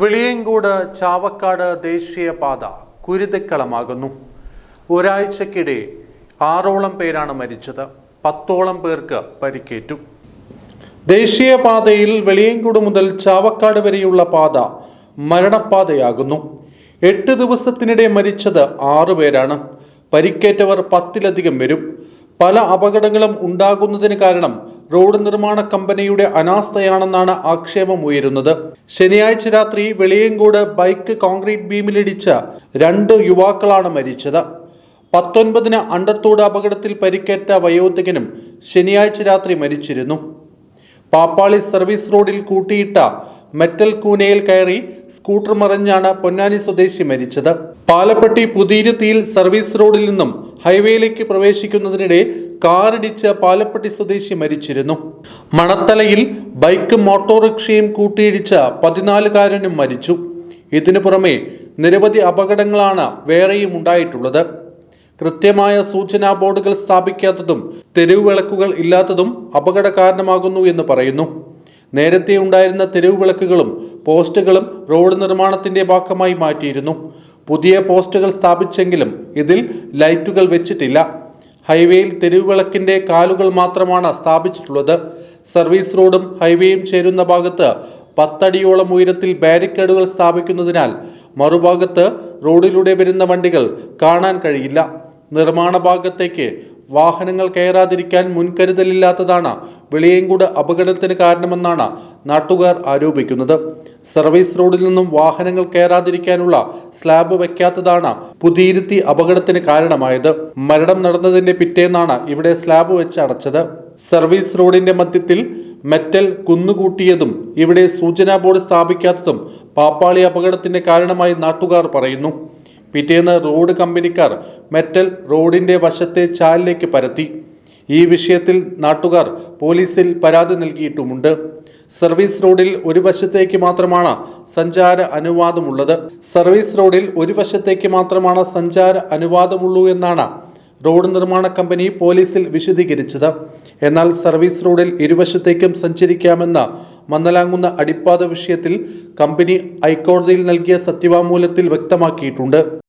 വെളിയങ്കോട് ചാവക്കാട് ദേശീയപാത കുരുതിക്കളമാകുന്നു. ഒരാഴ്ചക്കിടെ ആറോളം പേരാണ് മരിച്ചത്. പത്തോളം പേർക്ക് പരിക്കേറ്റു. ദേശീയപാതയിൽ വെളിയങ്കോട് മുതൽ ചാവക്കാട് വരെയുള്ള പാത മരണപാതയാകുന്നു എട്ട് ദിവസത്തിനിടെ മരിച്ചത് ആറുപേരാണ് പരിക്കേറ്റവർ പത്തിലധികം വരും. പല അപകടങ്ങളും ഉണ്ടാകുന്നതിന് കാരണം റോഡ് നിർമ്മാണ കമ്പനിയുടെ അനാസ്ഥയാണെന്നാണ് ആക്ഷേപം ഉയരുന്നത് ശനിയാഴ്ച രാത്രി വെളിയങ്കോട് ബൈക്ക് കോൺക്രീറ്റ് ബീമിലിടിച്ച രണ്ട് യുവാക്കളാണ് മരിച്ചത്. പത്തൊൻപതിന് അണ്ടത്തോട് അപകടത്തിൽ പരിക്കേറ്റ വയോധികനും ശനിയാഴ്ച രാത്രി മരിച്ചിരുന്നു. പാപ്പാളി സർവീസ് റോഡിൽ കൂട്ടിയിട്ട മെറ്റൽ കൂനയിൽ കയറി സ്കൂട്ടർ മറിഞ്ഞാണ് പൊന്നാനി സ്വദേശി മരിച്ചത്. പാലപ്പെട്ടി പുതിയിരുത്തിയിൽ സർവീസ് റോഡിൽ നിന്നും ഹൈവേയിലേക്ക് പ്രവേശിക്കുന്നതിനിടെ കാറിടിച്ച് പാലപ്പെട്ടി സ്വദേശി മരിച്ചിരുന്നു. മണത്തലയിൽ ബൈക്കും ഓട്ടോറിക്ഷയും കൂട്ടിയിടിച്ച പതിനാലുകാരനും മരിച്ചു. ഇതിനു പുറമെ നിരവധി അപകടങ്ങളാണ് വേറെയും ഉണ്ടായിട്ടുള്ളത്. കൃത്യമായ സൂചനാ ബോർഡുകൾ സ്ഥാപിക്കാത്തതും തെരുവ് വിളക്കുകൾ ഇല്ലാത്തതും അപകട കാരണമാകുന്നു എന്ന് പറയുന്നു. നേരത്തെ ഉണ്ടായിരുന്ന തെരുവ് വിളക്കുകളും പോസ്റ്റുകളും റോഡ് നിർമ്മാണത്തിന്റെ ഭാഗമായി മാറ്റിയിരുന്നു. പുതിയ പോസ്റ്റുകൾ സ്ഥാപിച്ചെങ്കിലും ഇതിൽ ലൈറ്റുകൾ വെച്ചിട്ടില്ല. ഹൈവേയിൽ തെരുവുവിളക്കിന്റെ കാലുകൾ മാത്രമാണ് സ്ഥാപിച്ചിട്ടുള്ളത്. സർവീസ് റോഡും ഹൈവേയും ചേരുന്ന ഭാഗത്ത് പത്തടിയോളം ഉയരത്തിൽ ബാരിക്കേഡുകൾ സ്ഥാപിക്കുന്നതിനാൽ മറുഭാഗത്ത് റോഡിലൂടെ വരുന്ന വണ്ടികൾ കാണാൻ കഴിയില്ല. നിർമ്മാണ ഭാഗത്തേക്ക് വാഹനങ്ങൾ കയറാതിരിക്കാൻ മുൻകരുതലില്ലാത്തതാണ് വെളിയങ്കോട് അപകടത്തിന് കാരണമെന്നാണ് നാട്ടുകാർ ആരോപിക്കുന്നത്. സർവീസ് റോഡിൽ നിന്നും വാഹനങ്ങൾ കയറാതിരിക്കാനുള്ള സ്ലാബ് വയ്ക്കാത്തതാണ് പുതിയിരുത്തി അപകടത്തിന് കാരണമായത്. മരണം നടന്നതിന്റെ പിറ്റേന്നാണ് ഇവിടെ സ്ലാബ് വെച്ച് അടച്ചത്. സർവീസ് റോഡിന്റെ മധ്യത്തിൽ മെറ്റൽ കുന്നുകൂട്ടിയതും ഇവിടെ സൂചനാ ബോർഡ് സ്ഥാപിക്കാത്തതും പാപ്പാളി അപകടത്തിന്റെ കാരണമായി നാട്ടുകാർ പറയുന്നു. പിറ്റേന്ന് റോഡ് കമ്പനിക്കാർ മെറ്റൽ റോഡിന്റെ വശത്തെ ചാലിലേക്ക് പരത്തി. ഈ വിഷയത്തിൽ നാട്ടുകാർ പോലീസിൽ പരാതി നൽകിയിട്ടുമുണ്ട്. സർവീസ് റോഡിൽ ഒരു വശത്തേക്ക് മാത്രമാണ് സഞ്ചാര അനുവാദമുള്ളത്. സർവീസ് റോഡിൽ ഒരു വശത്തേക്ക് മാത്രമാണ് സഞ്ചാര അനുവാദമുള്ളൂ എന്നാണ് റോഡ് നിർമ്മാണ കമ്പനി പോലീസിൽ വിശദീകരിച്ചത്. എന്നാൽ സർവീസ് റോഡിൽ ഇരുവശത്തേക്കും സഞ്ചരിക്കാമെന്ന മന്നലാങ്ങുന്ന അടിപ്പാത വിഷയത്തിൽ കമ്പനി ഹൈക്കോടതിയിൽ നൽകിയ സത്യവാങ്മൂലത്തിൽ വ്യക്തമാക്കിയിട്ടുണ്ട്.